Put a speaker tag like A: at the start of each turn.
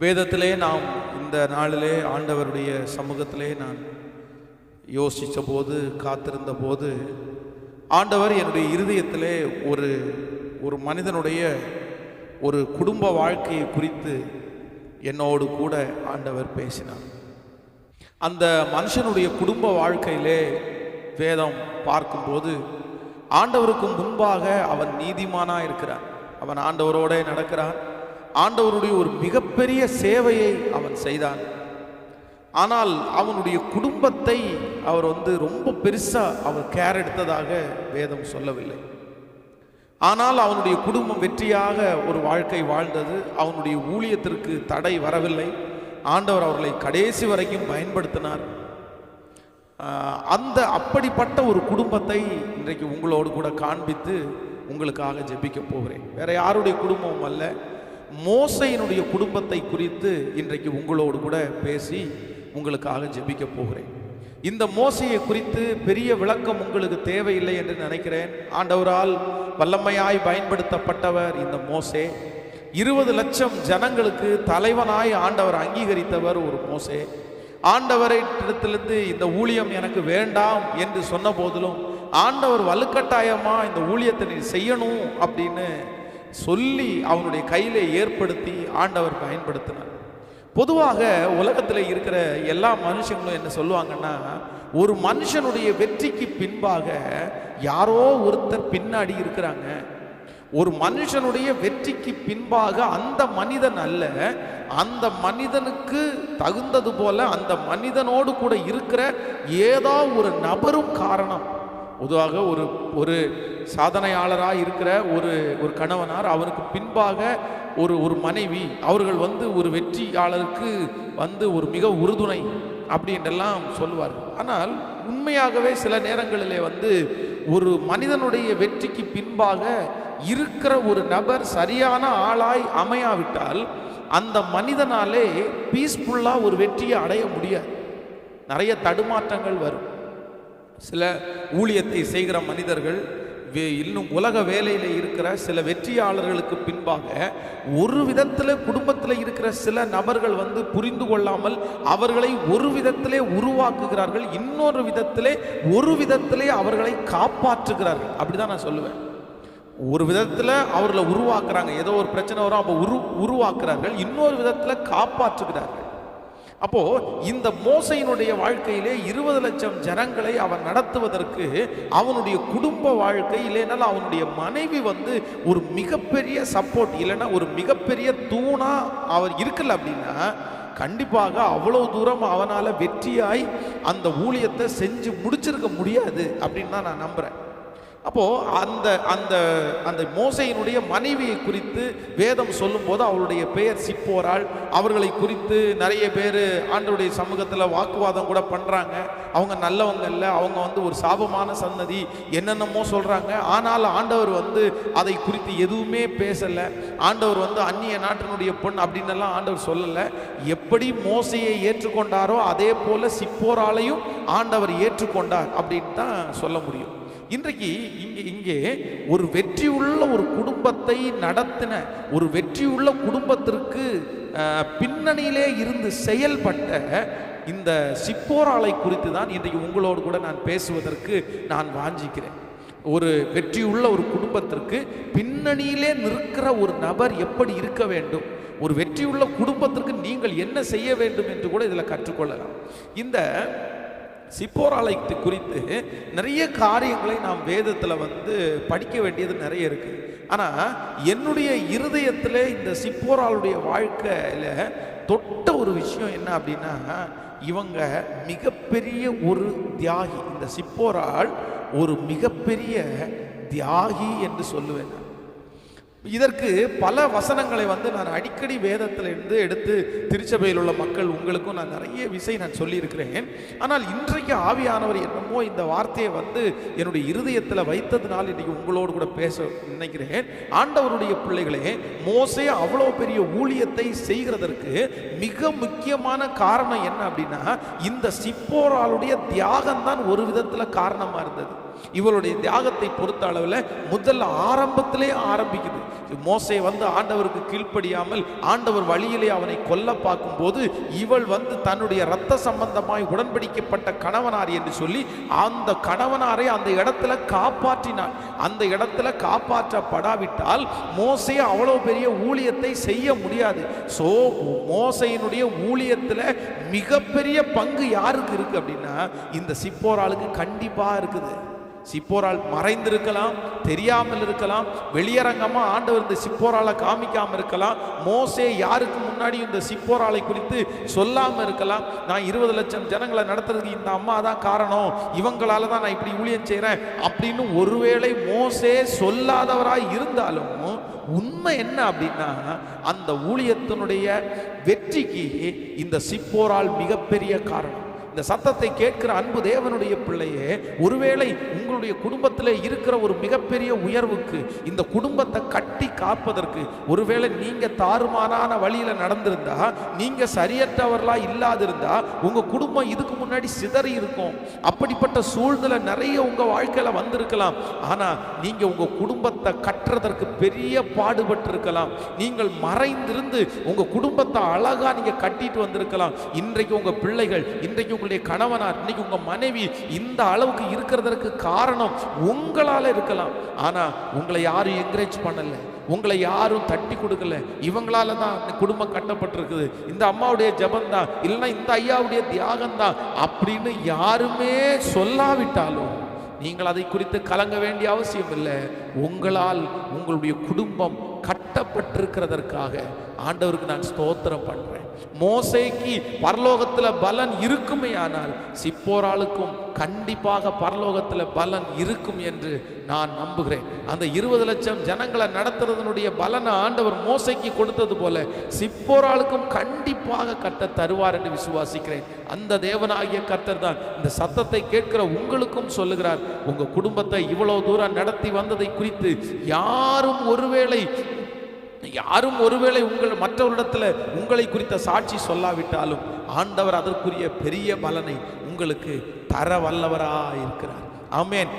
A: வேதத்திலே நாம் இந்த நாளிலே ஆண்டவருடைய சமூகத்திலே நான் யோசித்த போது காத்திருந்த போது ஆண்டவர் என்னுடைய இருதயத்திலே ஒரு ஒரு மனிதனுடைய ஒரு குடும்ப வாழ்க்கையை குறித்து என்னோடு கூட ஆண்டவர் பேசினார். அந்த மனுஷனுடைய குடும்ப வாழ்க்கையிலே வேதம் பார்க்கும்போது ஆண்டவருக்கு முன்பாக அவன் நீதிமானாக இருக்கிறான். அவன் ஆண்டவரோட நடக்கிறான். ஆண்டவருடைய ஒரு மிகப்பெரிய சேவையை அவன் செய்தான். ஆனால் அவனுடைய குடும்பத்தை அவர் வந்து ரொம்ப பெருசாக அவர் கேர் எடுத்ததாக வேதம் சொல்லவில்லை. ஆனால் அவனுடைய குடும்பம் வெற்றியாக ஒரு வாழ்க்கை வாழ்ந்தது. அவனுடைய ஊழியத்திற்கு தடை வரவில்லை. ஆண்டவர் அவர்களை கடைசி வரைக்கும் பயன்படுத்தினார். அந்த அப்படிப்பட்ட ஒரு குடும்பத்தை இன்றைக்கு உங்களோடு கூட காண்பித்து உங்களுக்காக ஜெபிக்க போகிறேன். வேற யாருடைய குடும்பமும் அல்ல. மோசையினுடைய குடும்பத்தை குறித்து இன்றைக்கு உங்களோடு கூட பேசி உங்களுக்காக ஜெபிக்க போகிறேன். இந்த மோசையை குறித்து பெரிய விளக்கம் உங்களுக்கு தேவையில்லை என்று நினைக்கிறேன். ஆண்டவரால் வல்லமையாய் பயன்படுத்தப்பட்டவர் இந்த மோசே. இருபது லட்சம் ஜனங்களுக்கு தலைவனாய் ஆண்டவர் அங்கீகரித்தவர் ஒரு மோசே. ஆண்டவரை இடத்திலிருந்து இந்த ஊழியம் எனக்கு வேண்டாம் என்று சொன்ன போதிலும் ஆண்டவர் வலுக்கட்டாயமா இந்த ஊழியத்தை நீ செய்யணும் அப்படின்னு சொல்லி அவனுடைய கையிலே ஏற்படுத்தி ஆண்டவர் பயன்படுத்தினார். பொதுவாக உலகத்தில் இருக்கிற எல்லா மனுஷங்களும் என்ன சொல்லுவாங்கன்னா ஒரு மனுஷனுடைய வெற்றிக்கு பின்பாக யாரோ ஒருத்தர் பின்னாடி இருக்கிறாங்க. ஒரு மனுஷனுடைய வெற்றிக்கு பின்பாக அந்த மனிதன் அல்ல அந்த மனிதனுக்கு தகுந்தது போல அந்த மனிதனோடு கூட இருக்கிற ஏதோ ஒரு நபரும் காரணம். பொதுவாக ஒரு ஒரு சாதனையாளராக இருக்கிற ஒரு ஒரு கணவனார் அவருக்கு பின்பாக ஒரு ஒரு மனைவி அவர்கள் வந்து ஒரு வெற்றியாளருக்கு வந்து ஒரு மிக உறுதுணை அப்படின்றெல்லாம் சொல்லுவார் ஆனால் உண்மையாகவே சில நேரங்களிலே வந்து ஒரு மனிதனுடைய வெற்றிக்கு பின்பாக இருக்கிற ஒரு நபர் சரியான ஆளாய் அமையாவிட்டால் அந்த மனிதனாலே பீஸ்ஃபுல்லாக ஒரு வெற்றியை அடைய முடியாது. நிறைய தடுமாற்றங்கள் வரும். சில ஊழியத்தை செய்கிற மனிதர்கள் வே- இன்னும் உலக வேலையில் இருக்கிற சில வெற்றியாளர்களுக்கு பின்பாக ஒரு விதத்தில் குடும்பத்தில் இருக்கிற சில நபர்கள் வந்து புரிந்து கொள்ளாமல் அவர்களை ஒரு விதத்திலே உருவாக்குகிறார்கள் இன்னொரு விதத்திலே ஒரு விதத்திலே அவர்களை காப்பாற்றுகிறார்கள். அப்படிதான் நான் சொல்லுவேன். ஒரு விதத்தில் அவர்களை உருவாக்குறாங்க. ஏதோ ஒரு பிரச்சனை வரும் அப்போ உரு உருவாக்குறார்கள். இன்னொரு விதத்தில் காப்பாற்றுகிறார்கள். அப்போ இந்த மோசையினுடைய வாழ்க்கையிலே இருபது லட்சம் ஜனங்களை அவன் நடத்துவதற்கு அவனுடைய குடும்ப வாழ்க்கை இல்லைனாலும் அவனுடைய மனைவி வந்து ஒரு மிகப்பெரிய சப்போர்ட் இல்லைன்னா ஒரு மிகப்பெரிய தூணா அவர் இருக்கல அப்படின்னா கண்டிப்பாக அவ்வளவு தூரம் அவனால வெற்றியாய் அந்த ஊழியத்தை செஞ்சு முடிச்சிருக்க முடியாது அப்படின்னு தான் நான் நம்புறேன். அப்போது அந்த அந்த அந்த மோசையினுடைய மனைவியை குறித்து வேதம் சொல்லும்போது அவளுடைய பெயர் சிப்போராள். அவர்களை குறித்து நிறைய பேர் ஆண்டருடைய சமூகத்தில் வாக்குவாதம் கூட பண்ணுறாங்க அவங்க நல்லவங்க இல்லை அவங்க வந்து ஒரு சாபமான சன்னதி என்னென்னமோ சொல்கிறாங்க ஆனால் ஆண்டவர் வந்து அதை குறித்து எதுவுமே பேசலை. ஆண்டவர் வந்து அந்நிய நாட்டினுடைய பொண் அப்படின்னு எல்லாம் ஆண்டவர் சொல்லலை. எப்படி மோசையை ஏற்றுக்கொண்டாரோ அதே போல் சிப்போராலையும் ஆண்டவர் ஏற்றுக்கொண்டார் அப்படின்னு தான் சொல்ல முடியும். இன்றைக்கு இங்கே இங்கே ஒரு வெற்றியுள்ள ஒரு குடும்பத்தை நடத்தின ஒரு வெற்றியுள்ள குடும்பத்திற்கு பின்னணியிலே இருந்து செயல்பட்ட இந்த சிப்போராலை குறித்து தான் இன்றைக்கு உங்களோடு கூட நான் பேசுவதற்கு நான் வாஞ்சிக்கிறேன். ஒரு வெற்றியுள்ள ஒரு குடும்பத்திற்கு பின்னணியிலே நிற்கிற ஒரு நபர் எப்படி இருக்க வேண்டும்? ஒரு வெற்றியுள்ள குடும்பத்திற்கு நீங்கள் என்ன செய்ய வேண்டும் என்று கூட இதில் கற்றுக்கொள்ளலாம். இந்த சிப்போராலயத்தை குறித்து நிறைய காரியங்களை நாம் வேதத்தில் வந்து படிக்க வேண்டியது நிறைய இருக்கு. ஆனால் என்னுடைய இருதயத்தில் இந்த சிப்போராளுடைய வாழ்க்கையில் தொட்ட ஒரு விஷயம் என்ன அப்படின்னா இவங்க மிகப்பெரிய ஒரு தியாகி. இந்த சிப்போரால் ஒரு மிகப்பெரிய தியாகி என்று சொல்லுவேன் இதற்கு பல வசனங்களை வந்து நான் அடிக்கடி வேதத்தில் இருந்து எடுத்து திருச்சபையில் உள்ள மக்கள் உங்களுக்கும் நான் நிறைய விசை நான் சொல்லியிருக்கிறேன். ஆனால் இன்றைக்கு ஆவியானவர் என்னமோ இந்த வார்த்தையை வந்து என்னுடைய இருதயத்தில் வைத்ததுனால் இன்றைக்கு உங்களோடு கூட பேச நினைக்கிறேன். ஆண்டவருடைய பிள்ளைகளே மோசே அவ்வளோ பெரிய ஊழியத்தை செய்கிறதற்கு மிக முக்கியமான காரணம் என்ன அப்படின்னா இந்த சிப்போராளுடைய தியாகம் தான் ஒரு விதத்தில் காரணமாக இருந்தது. இவளுடைய தியாகத்தை பொறுத்த அளவில் முதல்ல ஆரம்பத்திலே ஆரம்பிக்குது. மோசை வந்து ஆண்டவருக்கு கீழ்ப்படியாமல் ஆண்டவர் வழியிலே அவனை கொல்ல பார்க்கும்போது இவள் வந்து தன்னுடைய இரத்த சம்பந்தமாய் உடன்படிக்கப்பட்ட கணவனார் என்று சொல்லி அந்த கணவனாரை அந்த இடத்துல காப்பாற்றினாள் அந்த இடத்துல காப்பாற்றப்படாவிட்டால் மோசே அவ்வளோ பெரிய ஊழியத்தை செய்ய முடியாது. ஸோ மோசையினுடைய ஊழியத்தில் மிகப்பெரிய பங்கு யாருக்கு இருக்கு அப்படின்னா இந்த சிப்போராளுக்கு கண்டிப்பாக இருக்குது. சிப்போரால் மறைந்திருக்கலாம் தெரியாமல் இருக்கலாம் வெளியரங்கமாக ஆண்டவர் இந்த சிப்போராலை காமிக்காம இருக்கலாம் மோசே யாருக்கு முன்னாடி இந்த சிப்போராலை குறித்து சொல்லாமல் இருக்கலாம் நான் இருபது லட்சம் ஜனங்களை நடத்துறதுக்கு இந்த அம்மா தான் காரணம் இவங்களால தான் நான் இப்படி ஊழியம் செய்கிறேன் அப்படின்னு ஒருவேளை மோசே சொல்லாதவராக இருந்தாலும் உண்மை என்ன அப்படின்னா அந்த ஊழியத்தினுடைய வெற்றிக்கு இந்த சிப்போரால் மிகப்பெரிய காரணம். இந்த சத்தத்தை கேட்கிற அன்பு தேவனுடைய பிள்ளையே ஒருவேளை உங்களுடைய குடும்பத்தில் இருக்கிற ஒரு மிகப்பெரிய உயர்வுக்கு இந்த குடும்பத்தை கட்டி காப்பதற்கு ஒருவேளை நீங்கள் தாறுமாறான வழியில் நடந்திருந்தா நீங்கள் சரியற்றவர்களாக இல்லாதிருந்தா உங்கள் குடும்பம் இதுக்கு முன்னாடி சிதறி இருக்கும். அப்படிப்பட்ட சூழ்நிலை நிறைய உங்கள் வாழ்க்கையில் வந்திருக்கலாம். ஆனால் நீங்கள் உங்கள் குடும்பத்தை கட்டுறதற்கு பெரிய பாடுபட்டிருக்கலாம். நீங்கள் மறைந்திருந்து உங்கள் குடும்பத்தை அழகாக நீங்கள் கட்டிட்டு வந்திருக்கலாம். இன்றைக்கு உங்கள் பிள்ளைகள் இன்றைக்கு உங்களுடைய கணவனார் இன்னைக்கு உங்க மனைவி இந்த அளவுக்கு இருக்கிறதற்கு காரணம் உங்களால இருக்கலாம். ஆனா உங்களை யாரும் என்கரேஜ் பண்ணல. உங்களை யாரும் தட்டி கொடுக்கல. இவங்களால தான் இந்த குடும்பம் கட்டப்பட்டிருக்குது. இந்த அம்மாவுடைய ஜபம் தான் இல்லைன்னா இந்த ஐயாவுடைய தியாகம் தான் அப்படின்னு யாருமே சொல்லாவிட்டாலும் நீங்கள் அதை குறித்து கலங்க வேண்டிய அவசியம் இல்லை. உங்களால் உங்களுடைய குடும்பம் கட்டப்பட்டிருக்கிறதற்காக ஆண்டவருக்கு நான் ஸ்தோத்திரம் பண்ணுறேன் மோசைக்கு பரலோகத்துல பலன் இருக்குமே ஆனால் சிப்போராளுக்கும் கண்டிப்பாக பரலோகத்துல பலன் இருக்கும் என்று நான் நம்புகிறேன். அந்த இருபது லட்சம் ஜனங்களை நடத்துறதனுடைய பலனை ஆண்டவர் மோசைக்கு கொடுத்தது போல சிப்போராளுக்கும் கண்டிப்பாக கட்ட தருவார் என்று விசுவாசிக்கிறேன். அந்த தேவனாகிய கர்த்தர் தான் இந்த சத்தத்தை கேட்கிற உங்களுக்கும் சொல்லுகிறார். உங்கள் குடும்பத்தை இவ்வளோ தூரம் நடத்தி வந்ததை குறித்து யாரும் ஒருவேளை யாரும் ஒருவேளை உங்கள் மற்றவரிடத்தில் உங்களை குறித்த சாட்சி சொல்லாவிட்டாலும் ஆண்டவர் அதற்குரிய பெரிய பலனை உங்களுக்கு தர வல்லவராக இருக்கிறார் ஆமேன்.